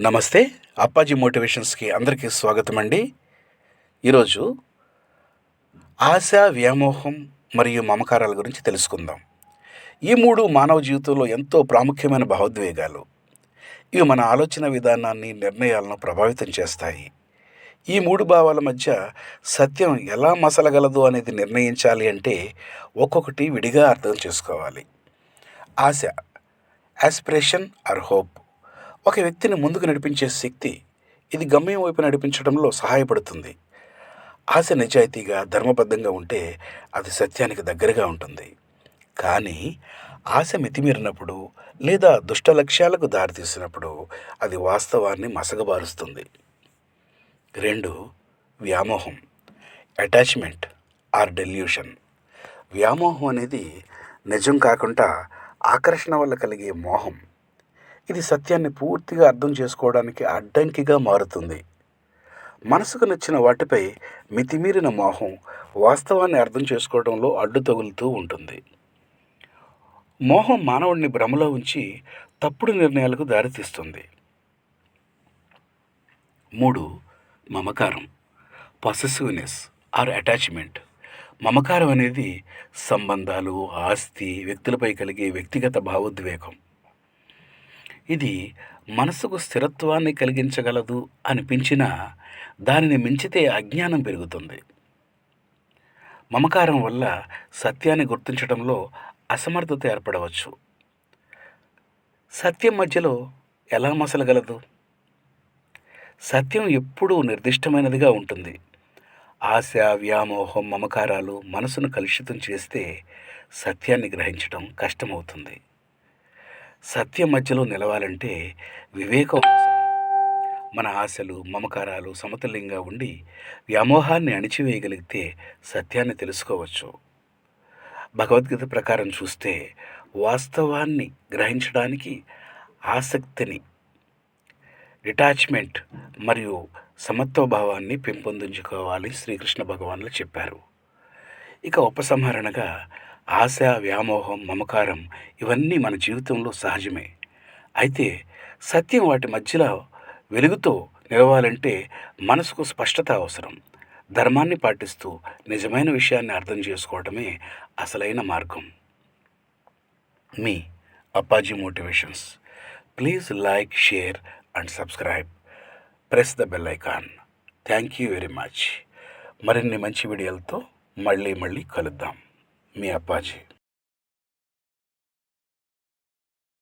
నమస్తే. అప్పాజీ మోటివేషన్స్కి అందరికీ స్వాగతం అండి ఈరోజు ఆశ వ్యామోహం మరియు మమకారాల గురించి తెలుసుకుందాం. ఈ మూడు మానవ జీవితంలో ఎంతో ప్రాముఖ్యమైన భావోద్వేగాలు. ఇవి మన ఆలోచన విధానాన్ని నిర్ణయాలను ప్రభావితం చేస్తాయి. ఈ మూడు భావాల మధ్య సత్యం ఎలా మసలగలదు అనేది నిర్ణయించాలి అంటే ఒక్కొక్కటి విడిగా అర్థం చేసుకోవాలి. ఆశ ఆస్పిరేషన్ ఆర్ హోప్. ఒక వ్యక్తిని ముందుకు నడిపించే శక్తి ఇది గమ్యం వైపు నడిపించడంలో సహాయపడుతుంది. ఆశ నిజాయితీగా ధర్మబద్ధంగా ఉంటే అది సత్యానికి దగ్గరగా ఉంటుంది. కానీ ఆశ మితిమీరినప్పుడు లేదా దుష్ట లక్ష్యాలకు దారితీసినప్పుడు అది వాస్తవాన్ని మసగబారుస్తుంది రెండు వ్యామోహం. Attachment or delusion. వ్యామోహం అనేది నిజం కాకుండా ఆకర్షణ వల్ల కలిగే మోహం. ఇది సత్యాన్ని పూర్తిగా అర్థం చేసుకోవడానికి అడ్డంకిగా మారుతుంది. మనసుకు నచ్చిన వాటిపై మితిమీరిన మోహం వాస్తవాన్ని అర్థం చేసుకోవడంలో అడ్డు తగులుతూ ఉంటుంది. మోహం మానవుడిని భ్రమలో ఉంచి తప్పుడు నిర్ణయాలకు దారితీస్తుంది. మూడు మమకారం. పొసెసివ్నెస్ ఆర్ అటాచ్మెంట్ మమకారం అనేది సంబంధాలు ఆస్తి వ్యక్తులపై కలిగే వ్యక్తిగత భావోద్వేగం. ఇది మనసుకు స్థిరత్వాన్ని కలిగించగలదు అనిపించినా దానిని మించితే అజ్ఞానం పెరుగుతుంది. మమకారం వల్ల సత్యాన్ని గుర్తించడంలో అసమర్థత ఏర్పడవచ్చు. సత్యం మధ్యలో ఎలా మసలగలదు? సత్యం ఎప్పుడూ నిర్దిష్టమైనదిగా ఉంటుంది. ఆశ వ్యామోహం మమకారాలు మనసును కలుషితం చేస్తే సత్యాన్ని గ్రహించడం కష్టమవుతుంది. సత్యం మధ్యలో నిలవాలంటే వివేకం మన ఆశలు మమకారాలు సమతుల్యంగా ఉండి వ్యామోహాన్ని అణిచివేయగలిగితే సత్యాన్ని తెలుసుకోవచ్చు. భగవద్గీత ప్రకారం చూస్తే వాస్తవాన్ని గ్రహించడానికి ఆసక్తిని డిటాచ్మెంట్ మరియు సమత్వభావాన్ని పెంపొందించుకోవాలి శ్రీకృష్ణ భగవాన్లు చెప్పారు. ఇక ఉపసంహరణగా ఆశ వ్యామోహం మమకారం ఇవన్నీ మన జీవితంలో సహజమే. అయితే సత్యం వాటి మధ్యలో వెలుగుతో నిలవాలంటే మనసుకు స్పష్టత అవసరం. ధర్మాన్ని పాటిస్తూ నిజమైన విషయాన్ని అర్థం చేసుకోవడమే అసలైన మార్గం. మీ Appaji motivations. Please like share and subscribe. Press the bell icon. Thank you very much. మరిన్ని మంచి వీడియోలతో మళ్ళీ మళ్ళీ కలుద్దాం. మీ అప్పాజీ.